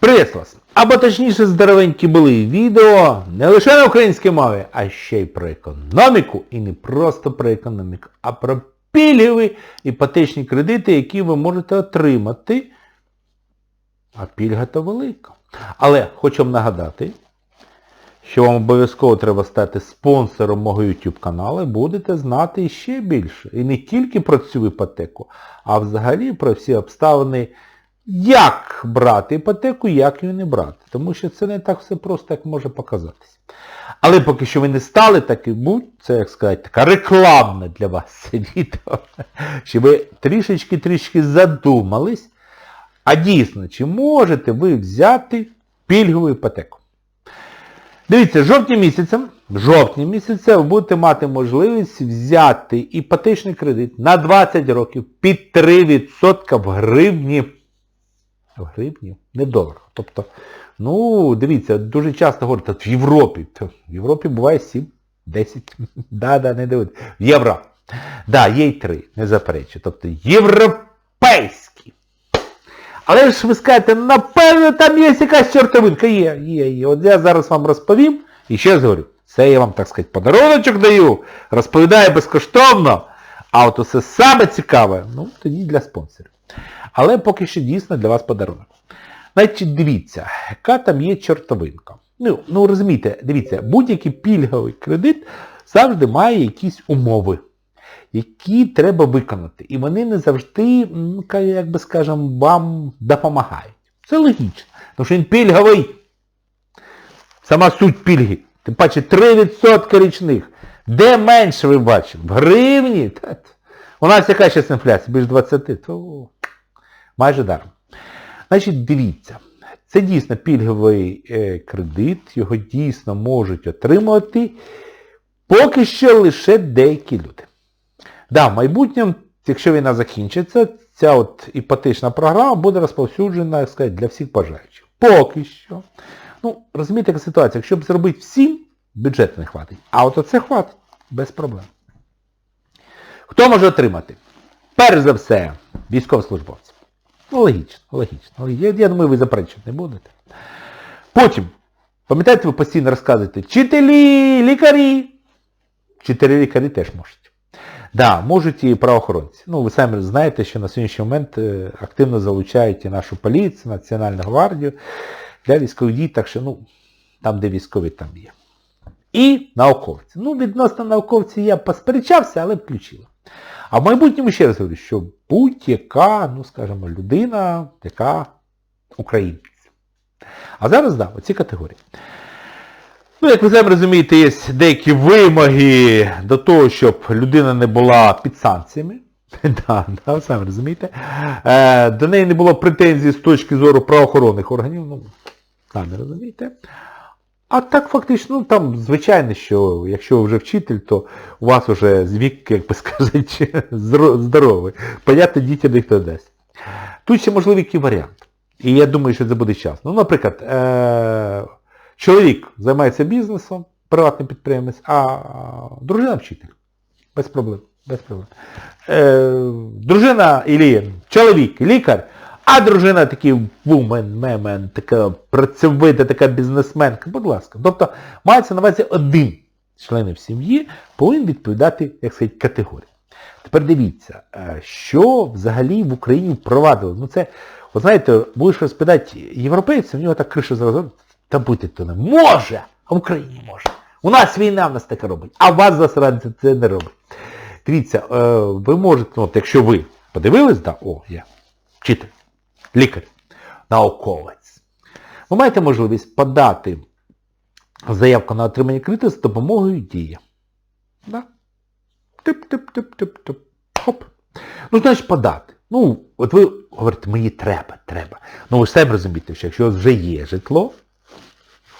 Привіт вас! Або точніше здоровенькі були відео не лише на українській мові, а ще й про економіку. І не просто про економіку, а про пільгові іпотечні кредити, які ви можете отримати. А пільга то велика. Але хочу вам нагадати, що вам обов'язково треба стати спонсором мого YouTube каналу, будете знати ще більше. І не тільки про цю іпотеку, а взагалі про всі обставини, як брати іпотеку, як її не брати. Тому що це не так все просто, як може показатись. Але поки що ви не стали таки будь, це, як сказати, така рекламна для вас це відео, щоб ви трішечки-трішки задумались, а дійсно, чи можете ви взяти пільгову іпотеку? Дивіться, жовтні місяцем, жовтні місяця ви будете мати можливість взяти іпотечний кредит на 20 років під 3% в гривні. В гривні? Не долар. Тобто, ну, дивіться, дуже часто говорять, в Європі. В Європі буває 7, 10. Да-да, не дивиться. В євро. Да, є й 3, не заперечую. Тобто європейські. Але ж ви скажете, напевно, там є якась чортовинка. Є, є, є. От я зараз вам розповім і ще раз говорю, це я вам, так сказати, подаруночок даю, розповідаю безкоштовно, а от усе саме цікаве, ну, тоді для спонсорів. Але поки що дійсно для вас подарунок. Значить, дивіться, яка там є чортовинка. Ну, ну розумієте, дивіться, будь-який пільговий кредит завжди має якісь умови які треба виконати. І вони не завжди, як би скажемо, вам допомагають. Це логічно. Тому що він пільговий. Сама суть пільги. Тим паче 3% річних. Де менше ви бачите? В гривні? У нас яка зараз інфляція? Більш 20, то майже даром. Значить, дивіться. Це дійсно пільговий е, кредит, його дійсно можуть отримувати поки що лише деякі люди. Да, в майбутньому, якщо війна закінчиться, ця от іпотечна програма буде розповсюджена, як сказати, для всіх бажаючих. Поки що. Ну, розумієте, яка ситуація, якщо б зробити всім, бюджет не хватить. А от оце хватить, без проблем. Хто може отримати? Перш за все, військовослужбовці. Ну, логічно, логічно. логічно. Я, я думаю, ви заперечувати не будете. Потім, пам'ятаєте, ви постійно розказуєте, вчителі, лікарі. Вчителі лікарі теж можуть. Да, можуть і правоохоронці. Ну, ви самі знаєте, що на сьогоднішній момент е, активно залучають і нашу поліцію, Національну гвардію для військових дій, так що, ну, там, де військові, там є. І науковці. Ну, відносно науковців я посперечався, але включила. А в майбутньому ще раз говорю, що будь-яка, ну, скажімо, людина, яка українець. А зараз, да, оці категорії. Ну, як ви самі розумієте, є деякі вимоги до того, щоб людина не була під санкціями. Да, да, самі розумієте. Е, до неї не було претензій з точки зору правоохоронних органів, ну, самі розумієте. А так фактично, ну там, звичайно, що якщо ви вже вчитель, то у вас вже вік, як би сказати, здоровий. Понятно, дітям ніхто не дасть. Тут ще можливий варіант. І я думаю, що це буде час. Ну, наприклад, е- чоловік займається бізнесом, приватний підприємець, а дружина вчитель. Без проблем. Без проблем. Е, дружина Ілі, чоловік, лікар, а дружина такий вумен, мемен, така працьовита, така бізнесменка, будь ласка. Тобто мається на увазі один член в сім'ї повинен відповідати, як сказати, категорії. Тепер дивіться, е, що взагалі в Україні впровадили. Ну це, от знаєте, будеш розповідати європейцям, у нього так криша зразу, та бути то не може, а в Україні може. У нас війна в нас таке робить, а вас засранці це не робить. Дивіться, е, ви можете, ну, от якщо ви подивились, да, о, я вчитель, лікар, науковець, ви маєте можливість подати заявку на отримання кредиту з допомогою дії. Да? Тип-тип-тип-тип-тип. Ну, значить, подати. Ну, от ви говорите, мені треба, треба. Ну ви ж самі розумієте, що якщо вже є житло,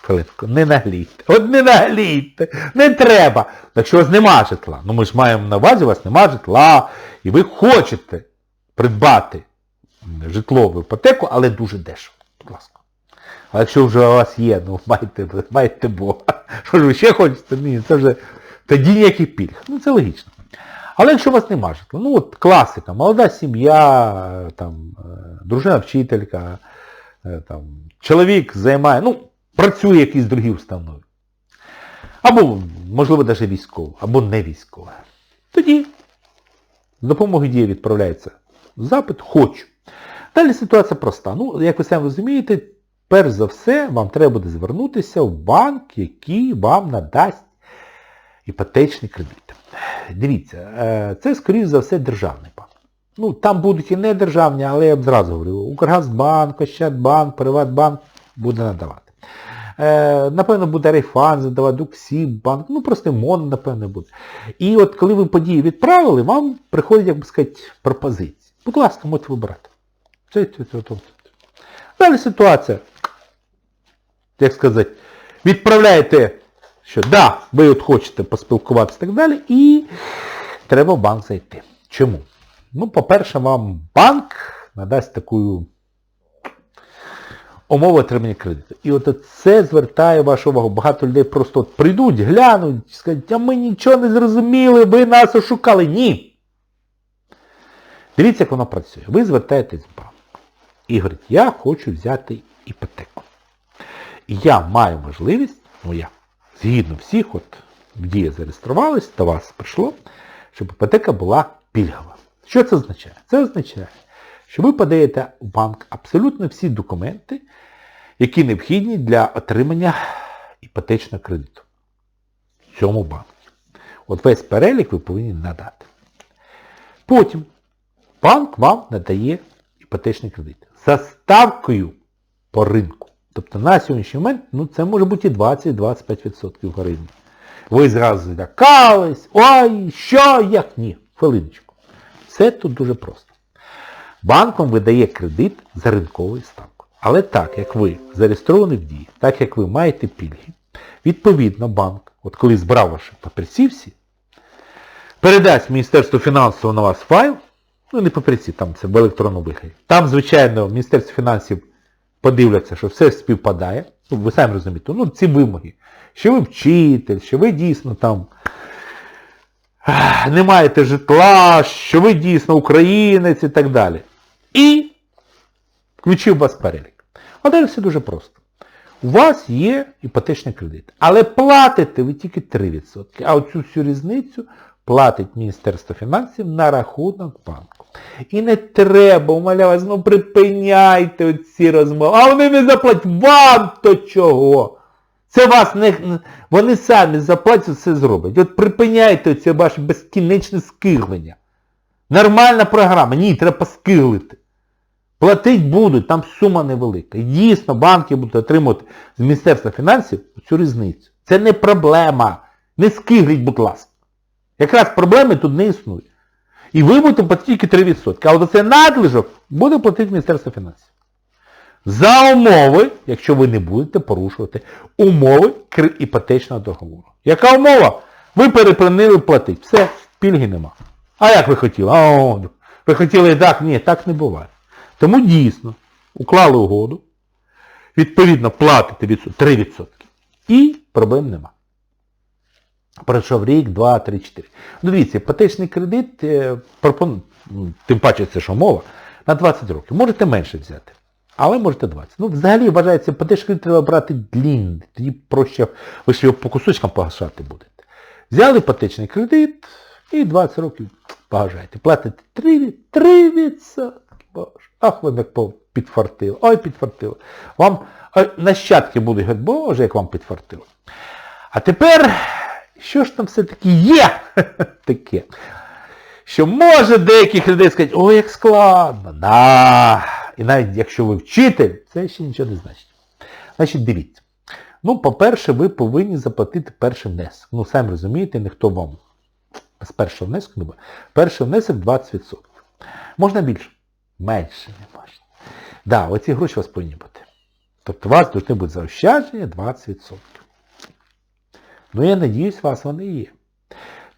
хвилинку, не наглійте. От не наглійте. Не треба. Якщо у вас нема житла, ну ми ж маємо на увазі, у вас нема житла, і ви хочете придбати житлову іпотеку, але дуже дешево. Будь ласка. А якщо вже у вас є, ну маєте, маєте Бога. Що ж ви ще хочете? Ні, це вже тоді ніяких пільг. Ну це логічно. Але якщо у вас нема житла, ну от класика, молода сім'я, там, е, дружина вчителька, е, там, чоловік займає, ну, працює в якійсь другій установі. Або, можливо, навіть військово, або не військово. Тоді з допомогою дії відправляється запит «Хочу». Далі ситуація проста. Ну, як ви самі розумієте, перш за все, вам треба буде звернутися в банк, який вам надасть іпотечний кредит. Дивіться, е, це, скоріш за все, державний банк. Ну, там будуть і не державні, але я б зразу говорю, Укргазбанк, Ощадбанк, Приватбанк буде надавати. Е, напевно, буде Рейфан задавати, Уксібанк, ну просто МОН, напевно, буде. І от коли ви події відправили, вам приходять, як би сказати, пропозиції. Будь ласка, можете вибирати. Далі ситуація, як сказати, відправляєте, що да, ви от хочете поспілкуватися і так далі, і треба в банк зайти. Чому? Ну, по-перше, вам банк надасть таку умову отримання кредиту. І от це звертає вашу увагу. Багато людей просто от прийдуть, глянуть, скажуть, а ми нічого не зрозуміли, ви нас ошукали. Ні. Дивіться, як воно працює. Ви звертаєтесь в банк і говорите, я хочу взяти іпотеку. Я маю можливість, ну я, згідно всіх, от в дії зареєструвались, до вас прийшло, щоб іпотека була пільгова. Що це означає? Це означає, що ви подаєте в банк абсолютно всі документи, які необхідні для отримання іпотечного кредиту. В цьому банку. От весь перелік ви повинні надати. Потім банк вам надає іпотечний кредит. За ставкою по ринку. Тобто на сьогоднішній момент ну, це може бути і 20-25% гривні. Ви зразу злякались, ой, що, як? Ні, хвилиночку. Все тут дуже просто. Банк вам видає кредит за ринковою ставкою. Але так, як ви зареєстровані в дії, так як ви маєте пільги, відповідно банк, от коли збрав ваші папірці всі, передасть Міністерству фінансів на вас файл, ну не папірці, там це в електронному вигляді. Там, звичайно, Міністерство фінансів подивляться, що все співпадає. Ну, ви самі розумієте, ну ці вимоги. Що ви вчитель, що ви дійсно там не маєте житла, що ви дійсно українець і так далі. І включив вас перелік. А далі все дуже просто. У вас є іпотечний кредит, але платите ви тільки 3%. А оцю всю різницю платить Міністерство фінансів на рахунок банку. І не треба, умоляю вас, ну припиняйте оці розмови. А вони не заплатять вам то чого? Це вас не... Вони самі заплатять, все зроблять. От припиняйте це ваше безкінечне скиглення. Нормальна програма. Ні, треба поскиглити. Платить будуть, там сума невелика. Дійсно банки будуть отримувати з Міністерства фінансів цю різницю. Це не проблема. Не скигліть, будь ласка. Якраз проблеми тут не існує. І ви будете платити тільки 3%. А от оцей надлишок буде платити Міністерство фінансів. За умови, якщо ви не будете порушувати умови іпотечного договору. Яка умова? Ви перепинили платити. Все, пільги нема. А як ви хотіли? А, ви хотіли так? Ні, так не буває. Тому дійсно уклали угоду, відповідно платите 3%. І проблем нема. Пройшов рік, два, три, чотири. Ну дивіться, іпотечний кредит, е, ну, тим паче це що мова, на 20 років. Можете менше взяти. Але можете 20. Ну, взагалі вважається, іпотечний кредит треба брати длінний. Тоді проще, ви ж його по кусочкам погашати будете. Взяли іпотечний кредит і 20 років погашаєте. Платите 3%. 3%. Боже. Ах, ви як підфартили. Ой, підфартили. Вам ой, нащадки будуть говорити, боже, як вам підфартило. А тепер, що ж там все-таки є таке? Що може деяких людей сказати, ой, як складно. Да. І навіть якщо ви вчитель, це ще нічого не значить. Значить, дивіться. Ну, по-перше, ви повинні заплатити перший внесок. Ну, самі розумієте, ніхто вам з першого внеску не буде. Перший внесок 20%. Можна більше. Менше не можна. Так, да, оці гроші у вас повинні бути. Тобто у вас повинні бути заощадження 20%. Ну, я надіюсь, у вас вони є.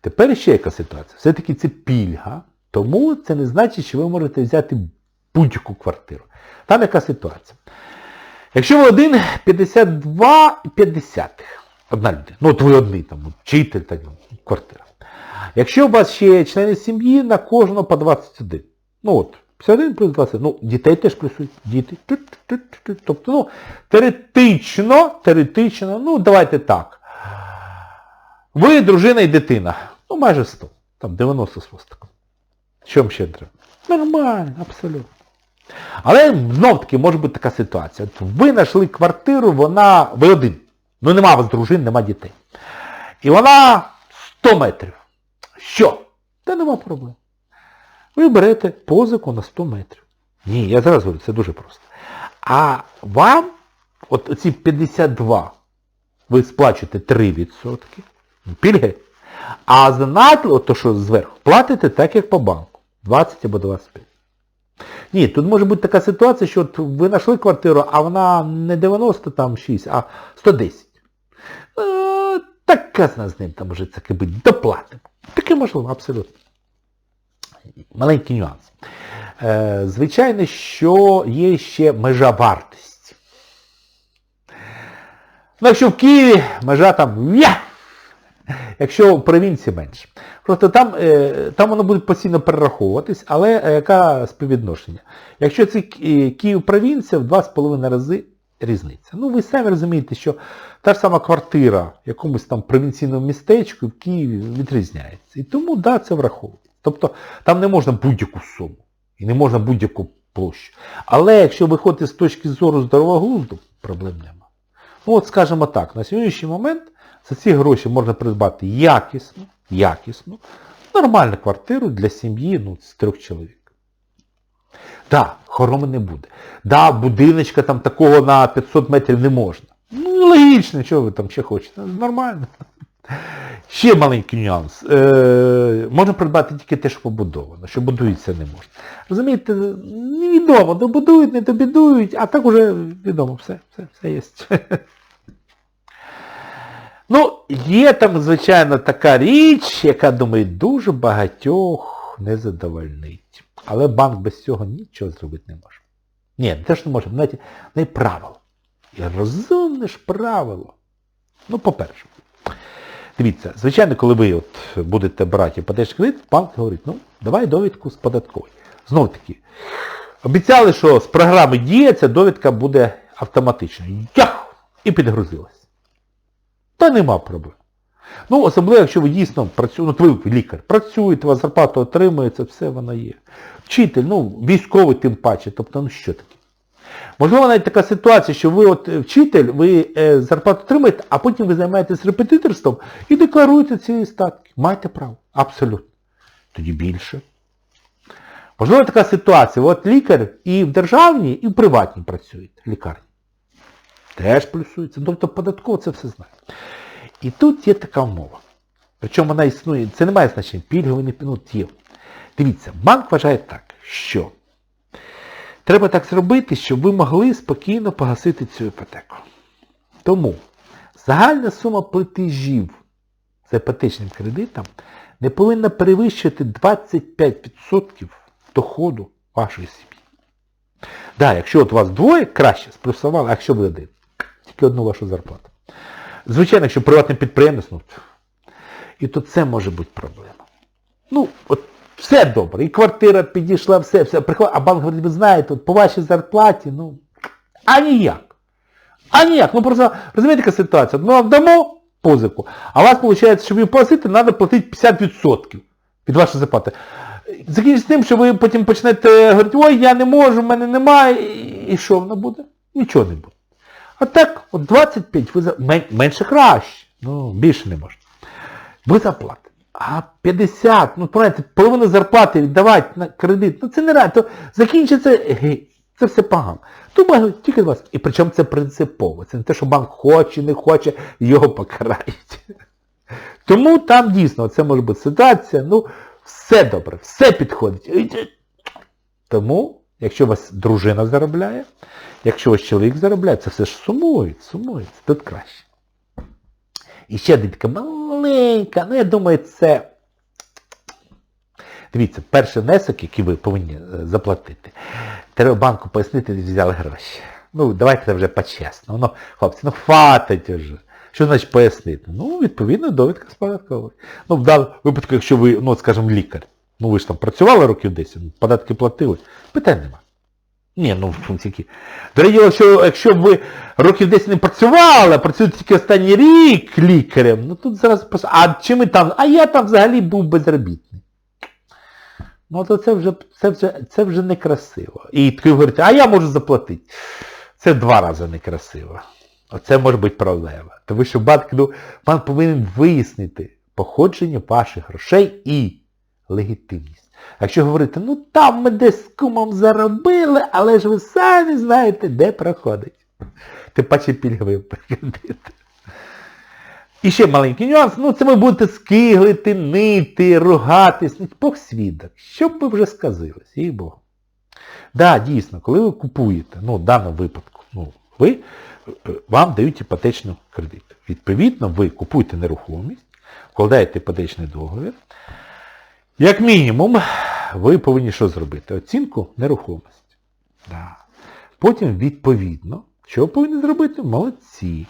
Тепер ще яка ситуація. Все-таки це пільга, тому це не значить, що ви можете взяти будь-яку квартиру. Там яка ситуація? Якщо ви один 52,50. Одна людина. Ну от ви одний там, вчитель, так, квартира. Якщо у вас ще є члени сім'ї, на кожного по 21. Ну от, 51 плюс 20. Ну, дітей теж плюсують. Діти. Тобто, ну, теоретично, теоретично, ну, давайте так. Ви дружина і дитина. Ну, майже 100. Там 90 з хвостиком. Вам ще треба? Нормально, абсолютно. Але знов-таки може бути така ситуація. От ви знайшли квартиру, вона... Ви один. Ну нема у вас дружин, нема дітей. І вона 100 метрів. Що? Та нема проблем. Ви берете позику на 100 метрів. Ні, я зараз говорю, це дуже просто. А вам, от ці 52, ви сплачуєте 3% пільги, а за надло, то що зверху, платите так, як по банку. 20 або 25. Ні, тут може бути така ситуація, що от ви знайшли квартиру, а вона не 96, а 110. Е, так казна з ним там вже таке бути, доплатимо. Таке можливо, абсолютно. Маленький нюанс. Е, звичайно, що є ще межа вартості. Ну, якщо в Києві межа там! Якщо в провінції менше. Просто там, е, там воно буде постійно перераховуватись, але е, яке співвідношення? Якщо це Київ провінція, в 2,5 рази різниця. Ну ви самі розумієте, що та ж сама квартира в якомусь там провінційному містечку в Києві відрізняється. І тому, да, це враховується. Тобто там не можна будь-яку суму і не можна будь-яку площу. Але якщо виходити з точки зору здорового глузду, проблем нема. Ну от скажімо так, на сьогоднішній момент за ці гроші можна придбати якісну, якісну, нормальну квартиру для сім'ї ну, з трьох чоловік. Да, хороми не буде. Да, будиночка там такого на 500 метрів не можна. Ну, логічно, що ви там ще хочете. Нормально. Ще маленький нюанс. Е, можна придбати тільки те, що побудовано, що будується не можна. Розумієте, невідомо, добудують, не добудують, а так уже відомо, все, все, все є. Ну, є там, звичайно, така річ, яка, думаю, дуже багатьох не задовольнить. Але банк без цього нічого зробити не може. Ні, не те, що не може, навіть не правило. І розумне ж правило. Ну, по-перше. Дивіться, звичайно, коли ви от будете брати іпотечний кредит, банк говорить, ну, давай довідку з податкової. Знов таки, обіцяли, що з програми Дія довідка буде автоматичною. Ях! І підгрузилась. Та нема проблем. Ну, особливо, якщо ви дійсно працюєте, ну, ви лікар, працюєте, у вас зарплата отримується, все воно є. Вчитель, ну, військовий тим паче, тобто, ну що таке? Можливо, навіть така ситуація, що ви от вчитель, ви е, зарплату отримаєте, а потім ви займаєтесь репетиторством і декларуєте ці статки. Маєте право. Абсолютно. Тоді більше. Можливо, така ситуація. От лікар і в державній, і в приватній працюєте, лікарні. Теж плюсується. Тобто податково це все знає. І тут є така умова. Причому вона існує, це не має значення, пільговий, не ну, є. Дивіться, банк вважає так, що треба так зробити, щоб ви могли спокійно погасити цю іпотеку. Тому загальна сума платежів за іпотечним кредитом не повинна перевищувати 25% доходу вашої сім'ї. Так, да, якщо от у вас двоє, краще сплюсували, а якщо ви один, тільки одну вашу зарплату. Звичайно, якщо приватний підприємець, ну, і то це може бути проблема. Ну, от все добре, і квартира підійшла, все, все, приходить, а банк говорить, ви знаєте, от по вашій зарплаті, ну, а ніяк. А ніяк. Ну просто, розумієте, яка ситуація? Ми вам дамо позику, а вас, виходить, щоб її погасити, треба платити 50% від вашої зарплати. Закінчиться тим, що ви потім почнете говорити, ой, я не можу, в мене немає, і що воно буде? Нічого не буде. А так, от 25, ви за... менше краще, ну, більше не можна. Ви заплатите. А 50, ну, понимаєте, половину зарплати віддавати на кредит, ну це не реально, то закінчиться, це все погано. Тому тільки вас. І причому це принципово. Це не те, що банк хоче, не хоче, його покарають. Тому там дійсно це може бути ситуація, ну, все добре, все підходить. Тому, якщо у вас дружина заробляє, якщо вас чоловік заробляє, це все ж сумується, сумується, тут краще. І ще один така маленька, ну я думаю, це... Дивіться, перший внесок, який ви повинні е, заплатити, треба банку пояснити, де взяли гроші. Ну, давайте вже по-чесному. Ну, хлопці, ну хватить вже. Що значить пояснити? Ну, відповідно, довідка з податкової. Ну, в даному випадку, якщо ви, ну, скажімо, лікар, Ну ви ж там працювали років 10, податки платили. Питань нема. Ні, ну в тільки. До речі, якщо, б ви років 10 не працювали, а працюєте тільки останній рік лікарем, ну тут зараз пос- А чи ми там? А я там взагалі був безробітний. Ну то це вже, це вже, це вже некрасиво. І таки говорите, а я можу заплатити. Це два рази некрасиво. Оце може бути проблема. Тому що банк, ну, банк повинен вияснити походження ваших грошей і легітимність. Якщо говорити, ну там ми десь з кумом заробили, але ж ви самі знаєте, де проходить. Тим паче пільговий кредит. І ще маленький нюанс, ну це ви будете скиглити, нити, ругатись, ну, Бог свідок. Що б ви вже сказились, їй Богу. Да, дійсно, коли ви купуєте, ну в даному випадку, ну, ви, е, вам дають іпотечний кредит. Відповідно, ви купуєте нерухомість, вкладаєте іпотечний договір. Як мінімум, ви повинні що зробити? Оцінку нерухомості. Да. Потім, відповідно, що ви повинні зробити? Молодці.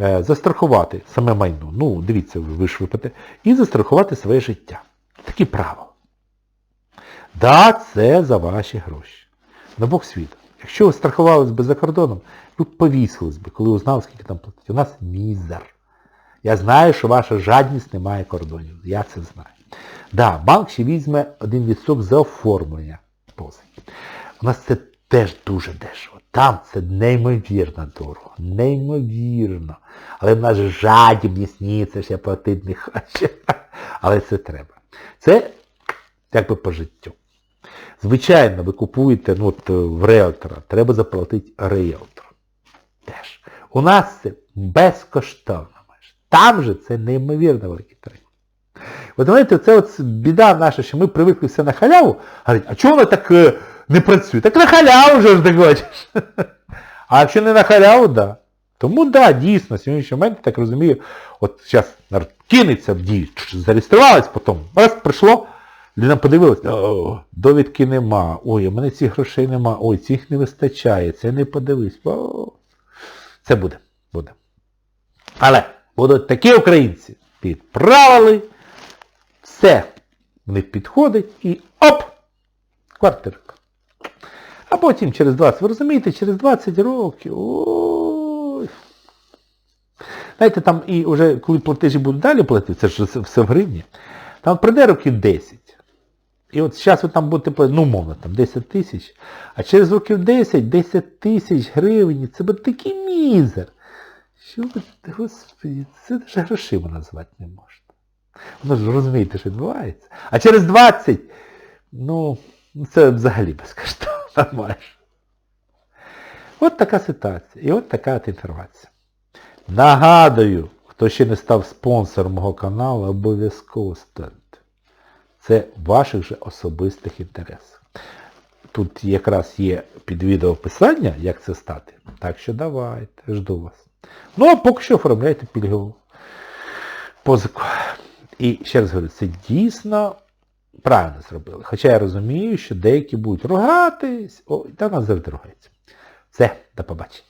Е, застрахувати саме майно. Ну, дивіться, ви ж випадете. І застрахувати своє життя. Такі правила. Да, це за ваші гроші. На Бог світу. Якщо ви страхувались би за кордоном, ви б повісились би, коли узнали, скільки там платить. У нас мізер. Я знаю, що ваша жадність не має кордонів. Я це знаю. Да, банк ще візьме 1% за оформлення позики. У нас це теж дуже дешево. Там це неймовірно дорого. Неймовірно. Але в нас жадібність, ні, це ж я платити не хочу. Але це треба. Це як би по життю. Звичайно, ви купуєте ну, от, в риелтора, треба заплатити риелтору. Теж. У нас це безкоштовно. Там же це неймовірно великі тарифи. Ви знаєте, це от біда наша, що ми привикли все на халяву, а чого воно так е, не працює? Так на халяву вже ж ти хочеш. А якщо не на халяву, да. Тому да, дійсно, сьогоднішній момент, я так розумію, от зараз кинеться в дію, зареєструвалась, потім раз прийшло, людина подивилась, о, довідки нема, ой, у мене цих грошей нема, ой, цих не вистачає, це не подивись. Це буде, буде. Але будуть такі українці, підправили, все них підходить і оп! Квартирка. А потім через 20, ви розумієте, через 20 років. Ой. Знаєте, там і вже коли платежі будуть далі платити, це ж все- в гривні, там прийде років 10. І от зараз ви там будете платити, ну умовно, там 10 тисяч, а через років 10, 10 тисяч гривень, це буде такий мізер. Що ви, господи, це навіть грошима назвати не можна. Воно ж розумієте, що відбувається. А через 20, ну, це взагалі безкоштовно майже. От така ситуація. І от така от інформація. Нагадую, хто ще не став спонсором мого каналу, обов'язково станьте. Це в ваших же особистих інтересах. Тут якраз є під відео описання, як це стати. Так що давайте, жду вас. Ну а поки що оформляйте пільгову позику. І ще раз говорю, це дійсно правильно зробили. Хоча я розумію, що деякі будуть ругатись, о, та нас завжди ругається. Все, до побачення.